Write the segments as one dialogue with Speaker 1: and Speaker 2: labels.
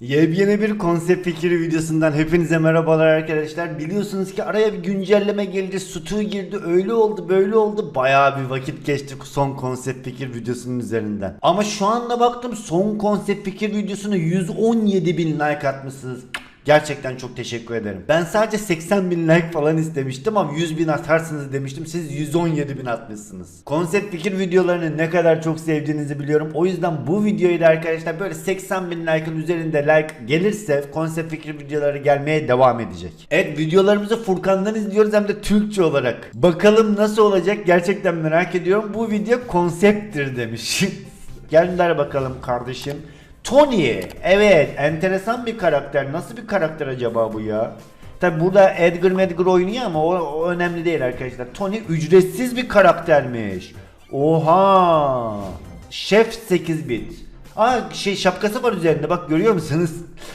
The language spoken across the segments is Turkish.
Speaker 1: Yepyeni bir konsept fikri videosundan hepinize merhabalar arkadaşlar. Biliyorsunuz ki araya bir güncelleme geldi, Sutu girdi, öyle oldu, böyle oldu. Bayağı bir vakit geçti son konsept fikir videosunun üzerinden. Ama şu anda baktım son konsept fikir videosuna 117 bin like atmışsınız. Gerçekten çok teşekkür ederim. Ben sadece 80 bin like falan istemiştim ama 100 bin atarsınız demiştim. Siz 117 bin atmışsınız. Konsept fikir videolarını ne kadar çok sevdiğinizi biliyorum. O yüzden bu videoyu da arkadaşlar böyle 80 bin like'ın üzerinde like gelirse konsept fikir videoları gelmeye devam edecek. Evet videolarımızı Furkan'dan izliyoruz hem de Türkçe olarak. Bakalım nasıl olacak gerçekten merak ediyorum. Bu video konsepttir demiş. Gönder bakalım kardeşim. Tony. Evet enteresan bir karakter. Nasıl bir karakter acaba bu ya? Tabi burada Edgar Medgar oynuyor ama o, o önemli değil arkadaşlar. Tony ücretsiz bir karaktermiş. Oha. Şef 8 bit. Aa şey şapkası var üzerinde bak görüyor musunuz?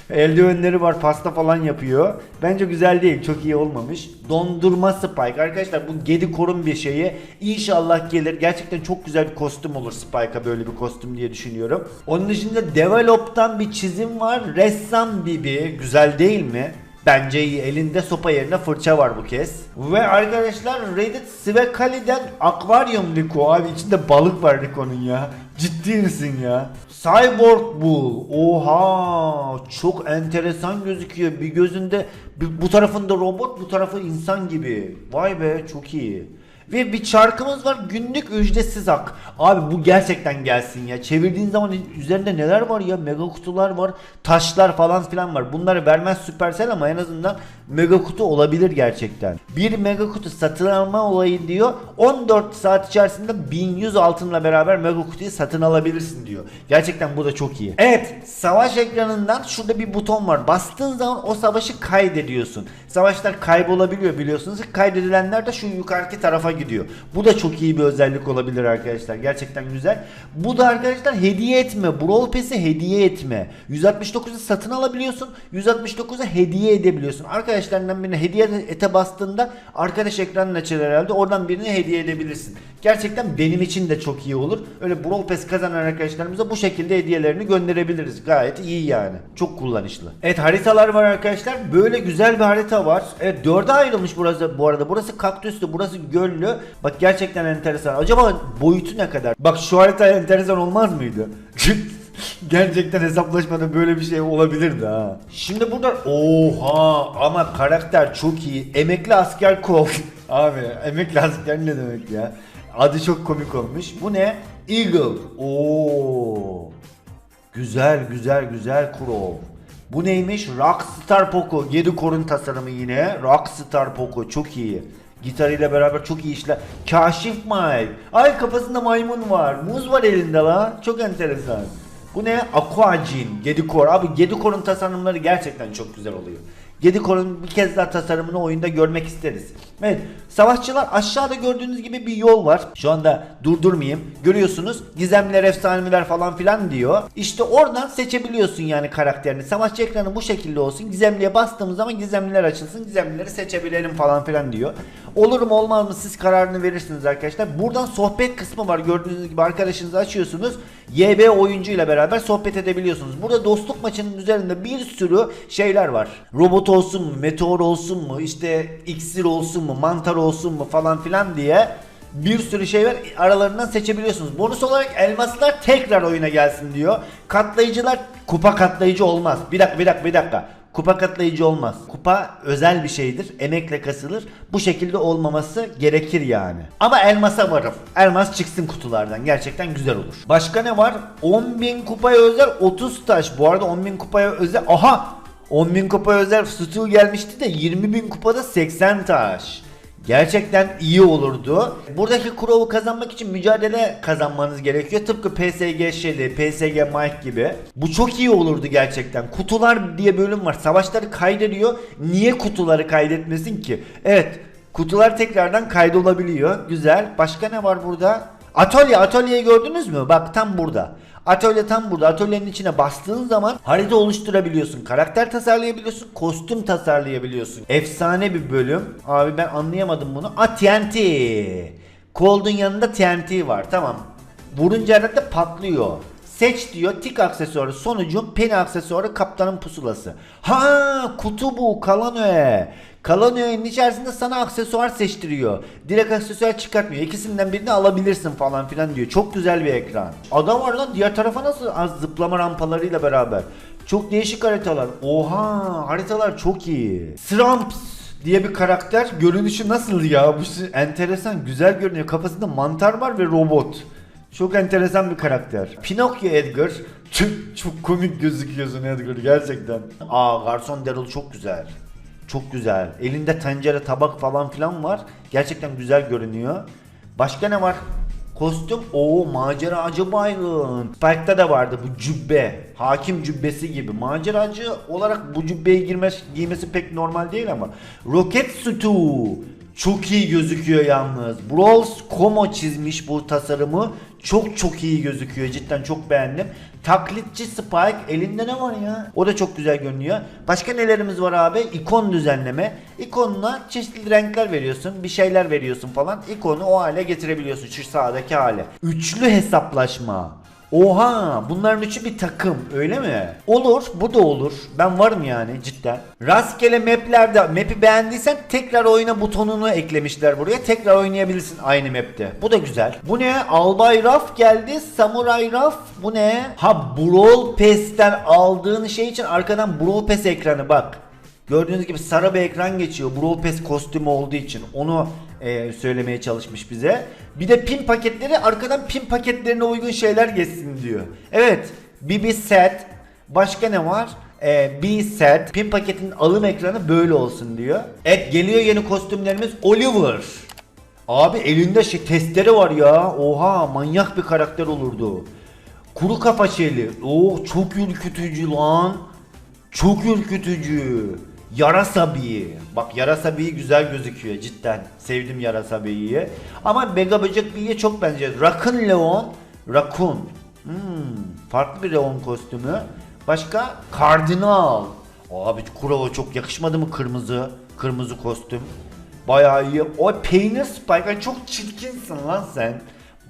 Speaker 1: Eldivenleri var pasta falan yapıyor. Bence güzel değil çok iyi olmamış. Dondurma Spike arkadaşlar bu Gedikor'un bir şeyi. İnşallah gelir. Gerçekten çok güzel bir kostüm olur Spike'a böyle bir kostüm diye düşünüyorum. Onun dışında Develop'tan bir çizim var. Ressam Bibi güzel değil mi? Bence iyi. Elinde sopa yerine fırça var bu kez. Ve arkadaşlar Reddit Svekali'den Aquarium Rico. Abi içinde balık var Rico'nun ya. Ciddi misin ya? Cyborg Bull. Oha. Çok enteresan gözüküyor. Bir gözünde bu tarafında robot bu tarafı insan gibi. Vay be çok iyi. Ve bir çarkımız var günlük ücretsiz hak. Abi bu gerçekten gelsin ya. Çevirdiğin zaman üzerinde neler var ya? Mega kutular var, taşlar falan filan var. Bunları vermez Supercell ama en azından mega kutu olabilir gerçekten. Bir mega kutu satın alma olayı diyor. 14 saat içerisinde 1100 altınla beraber mega kutuyu satın alabilirsin diyor. Gerçekten bu da çok iyi. Evet, savaş ekranından şurada bir buton var. Bastığın zaman o savaşı kaydediyorsun. Savaşlar kaybolabiliyor biliyorsunuz. Kaydedilenler de şu yukarıki tarafa gidiyor. Bu da çok iyi bir özellik olabilir arkadaşlar. Gerçekten güzel. Bu da arkadaşlar hediye etme. Brawl Pass'i hediye etme. 169'u satın alabiliyorsun. 169'u hediye edebiliyorsun. Arkadaşlarından birine hediye ete bastığında arkadaş ekranın açılır herhalde. Oradan birine hediye edebilirsin. Gerçekten benim için de çok iyi olur. Öyle Brawl Pass kazanan arkadaşlarımıza bu şekilde hediyelerini gönderebiliriz. Gayet iyi yani. Çok kullanışlı. Evet haritalar var arkadaşlar. Böyle güzel bir harita var. Evet dörde ayrılmış burası bu arada. Burası kaktüslü, burası göllü. Bak gerçekten enteresan. Acaba boyutu ne kadar? Bak şu harita enteresan olmaz mıydı? Gerçekten hesaplaşmada böyle bir şey olabilirdi ha. Şimdi burada oha ama karakter çok iyi. Emekli asker kol. Abi emekli asker ne demek ya? Adı çok komik olmuş. Bu ne? Eagle. Oo. Güzel güzel güzel Crow. Bu neymiş? Rockstar Poco. 7 korun tasarımı yine. Rockstar Poco çok iyi. Gitarıyla beraber çok iyi işler. Kaşif Mike. Ay kafasında maymun var. Muz var elinde la. Çok enteresan. Bu ne? Aquajin. Gedikor. Abi Gedikor'un tasarımları gerçekten çok güzel oluyor. Gedikor'un bir kez daha tasarımını oyunda görmek isteriz. Evet. Savaşçılar aşağıda gördüğünüz gibi bir yol var. Şu anda durdurmayayım. Görüyorsunuz. Gizemler, efsaneler falan filan diyor. İşte oradan seçebiliyorsun yani karakterini. Savaşçı ekranı bu şekilde olsun. Gizemliye bastığımız zaman gizemliler açılsın. Gizemlileri seçebilelim falan filan diyor. Olur mu olmaz mı siz kararını verirsiniz arkadaşlar. Buradan sohbet kısmı var. Gördüğünüz gibi arkadaşınızı açıyorsunuz. YB oyuncu ile beraber sohbet edebiliyorsunuz. Burada dostluk maçının üzerinde bir sürü şeyler var. Robot olsun mu, meteor olsun mu, işte iksir olsun mu, mantar olsun mu falan filan diye bir sürü şey var. Aralarından seçebiliyorsunuz. Bonus olarak elmaslar tekrar oyuna gelsin diyor. Katlayıcılar kupa katlayıcı olmaz. Bir dakika bir dakika bir dakika. Kupa katlayıcı olmaz. Kupa özel bir şeydir. Emekle kasılır. Bu şekilde olmaması gerekir yani. Ama elmasa varım. Elmas çıksın kutulardan. Gerçekten güzel olur. Başka ne var? 10.000 kupaya özel 30 taş. Bu arada 10.000 kupaya özel... Aha! 10.000 kupaya özel Stu gelmişti de 20.000 kupada 80 taş. Gerçekten iyi olurdu. Buradaki Crow'u kazanmak için mücadele kazanmanız gerekiyor. Tıpkı PSG Shelly, PSG Mike gibi. Bu çok iyi olurdu gerçekten. Kutular diye bölüm var. Savaşları kaydediyor. Niye kutuları kaydetmesin ki? Evet. Kutular tekrardan kaydolabiliyor. Güzel. Başka ne var burada? Atölye. Atölyeyi gördünüz mü? Bak tam burada. Atölye tam burada. Atölyenin içine bastığın zaman harita oluşturabiliyorsun. Karakter tasarlayabiliyorsun. Kostüm tasarlayabiliyorsun. Efsane bir bölüm. Abi ben anlayamadım bunu. A TNT. Cold'un yanında TNT var. Tamam. Vurunca herhalde patlıyor. Seç diyor tik aksesuarı sonucun peni aksesuarı kaptanın pusulası. Ha kutu bu Kalanoe. Kalanoe'nin içerisinde sana aksesuar seçtiriyor. Direkt aksesuar çıkartmıyor. İkisinden birini alabilirsin falan filan diyor. Çok güzel bir ekran. Adam var lan diğer tarafa nasıl az zıplama rampalarıyla beraber. Çok değişik haritalar. Oha haritalar çok iyi. Sramps diye bir karakter. Görünüşü nasıl ya? Bu enteresan, güzel görünüyor. Kafasında mantar var ve robot. Çok enteresan bir karakter. Pinokyo Edgar. Çok, çok komik gözüküyorsun Edgar gerçekten. Aa Garson Daryl çok güzel. Çok güzel. Elinde tencere, tabak falan filan var. Gerçekten güzel görünüyor. Başka ne var? Kostüm o maceracı Byron. Spike'da da vardı bu cübbe. Hakim cübbesi gibi. Maceracı olarak bu cübbeyi girmesi, giymesi pek normal değil ama. Roket Sutu. Çok iyi gözüküyor yalnız. Brawls Como çizmiş bu tasarımı. Çok çok iyi gözüküyor. Cidden çok beğendim. Taklitçi Spike elinde ne var ya? O da çok güzel görünüyor. Başka nelerimiz var abi? İkon düzenleme. İkonuna çeşitli renkler veriyorsun. Bir şeyler veriyorsun falan. İkonu o hale getirebiliyorsun. Şu sağdaki hale. Üçlü hesaplaşma. Oha bunların üçü bir takım öyle mi? Olur bu da olur. Ben varım yani cidden. Rastgele maplerde map'i beğendiysen tekrar oyna butonunu eklemişler buraya. Tekrar oynayabilirsin aynı map'te. Bu da güzel. Bu ne? Albay Raf geldi. Samuray Raf. Bu ne? Ha Brawl Pass'ten aldığın şey için arkadan Brawl Pass ekranı bak. Gördüğünüz gibi sarı bir ekran geçiyor. Brawl Pass kostümü olduğu için. Onu e, söylemeye çalışmış bize. Bir de pin paketleri arkadan pin paketlerine uygun şeyler geçsin diyor. Evet. BB set. Başka ne var? E, B set. Pin paketinin alım ekranı böyle olsun diyor. Evet geliyor yeni kostümlerimiz. Oliver. Abi elinde şey testere var ya. Oha manyak bir karakter olurdu. Kuru kafa şeyli. Oo çok ürkütücü lan. Çok ürkütücü. Yarasa Bee. Bak Yarasa Bee güzel gözüküyor cidden. Sevdim Yarasa Bee'yi. Ama Mega Böcek Bee'ye çok benziyor. Raccoon Leon. Raccoon. Hmm, farklı bir Leon kostümü. Başka? Kardinal. Abi Kurova çok yakışmadı mı kırmızı? Kırmızı kostüm. Bayağı iyi. O peynir Spike. Çok çirkinsin lan sen.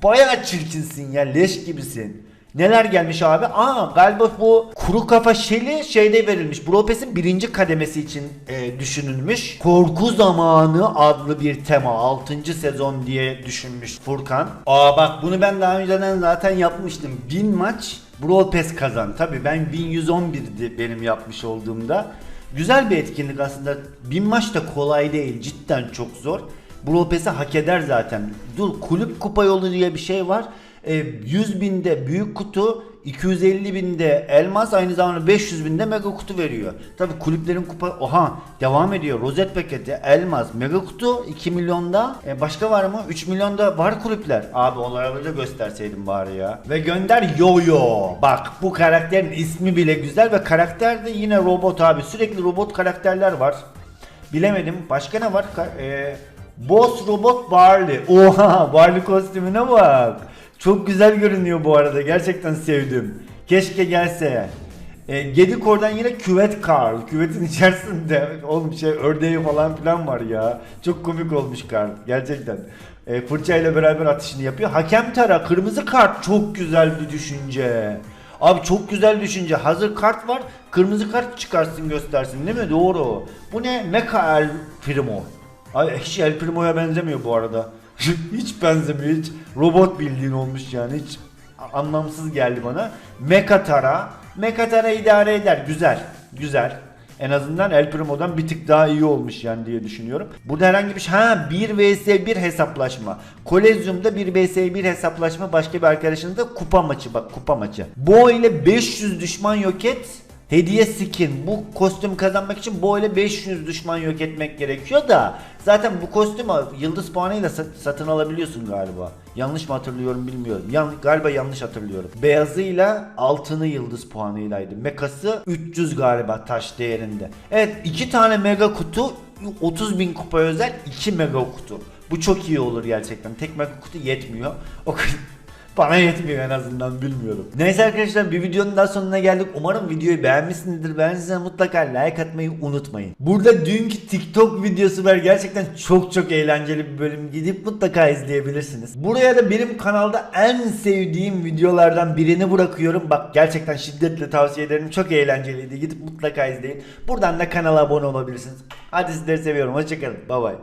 Speaker 1: Bayağı çirkinsin ya. Leş gibisin. Neler gelmiş abi? Aa galiba bu kuru kafa şeli şeyde verilmiş. Bropes'in birinci kademesi için e, düşünülmüş. Korku zamanı adlı bir tema. 6. sezon diye düşünmüş Furkan. Aa bak bunu ben daha önceden zaten yapmıştım. 1000 maç Brawl kazan. Tabi ben 1111'di benim yapmış olduğumda. Güzel bir etkinlik aslında. 1000 maç da kolay değil. Cidden çok zor. Brawl Pass'i hak eder zaten. Dur kulüp kupa yolu diye bir şey var. E, 100 binde büyük kutu 250 binde elmas aynı zamanda 500 binde mega kutu veriyor. Tabi kulüplerin kupa oha devam ediyor. Rozet paketi elmas mega kutu 2 milyonda e, başka var mı? 3 milyonda var kulüpler. Abi onları da gösterseydim bari ya. Ve gönder Yo-Yo. Bak bu karakterin ismi bile güzel ve karakter de yine robot abi. Sürekli robot karakterler var. Bilemedim. Başka ne var? E, Boss Robot Barley. Oha Barley kostümüne bak. Çok güzel görünüyor bu arada. Gerçekten sevdim. Keşke gelse. E, Gedikor'dan yine küvet Karl. Küvetin içerisinde oğlum şey ördeği falan filan var ya. Çok komik olmuş Karl. Gerçekten. E, fırçayla beraber atışını yapıyor. Hakem Tara kırmızı kart çok güzel bir düşünce. Abi çok güzel düşünce. Hazır kart var. Kırmızı kart çıkarsın göstersin değil mi? Doğru. Bu ne? Mecha El Primo. Ay hiç El Primo'ya benzemiyor bu arada. hiç benzemiyor. Hiç robot bildiğin olmuş yani. Hiç anlamsız geldi bana. Mekatara. Mekatara idare eder. Güzel. Güzel. En azından El Primo'dan bir tık daha iyi olmuş yani diye düşünüyorum. Burada herhangi bir şey... Ha 1 vs 1 hesaplaşma. Kolezyum'da 1 vs 1 hesaplaşma. Başka bir arkadaşınız da kupa maçı. Bak kupa maçı. Bo ile 500 düşman yok et. Hediye skin. Bu kostüm kazanmak için bu ile 500 düşman yok etmek gerekiyor da zaten bu kostümü yıldız puanıyla sat- satın alabiliyorsun galiba. Yanlış mı hatırlıyorum bilmiyorum. Yan, galiba yanlış hatırlıyorum. Beyazıyla altını yıldız puanıylaydı. Mekası 300 galiba taş değerinde. Evet iki tane mega kutu 30 bin kupa özel 2 mega kutu. Bu çok iyi olur gerçekten. Tek mega kutu yetmiyor. O Bana yetmiyor en azından bilmiyorum. Neyse arkadaşlar bir videonun daha sonuna geldik. Umarım videoyu beğenmişsinizdir. Beğendiyseniz mutlaka like atmayı unutmayın. Burada dünkü TikTok videosu var. Gerçekten çok çok eğlenceli bir bölüm. Gidip mutlaka izleyebilirsiniz. Buraya da benim kanalda en sevdiğim videolardan birini bırakıyorum. Bak gerçekten şiddetle tavsiye ederim. Çok eğlenceliydi. Gidip mutlaka izleyin. Buradan da kanala abone olabilirsiniz. Hadi sizleri seviyorum. Hoşçakalın. Bay bay.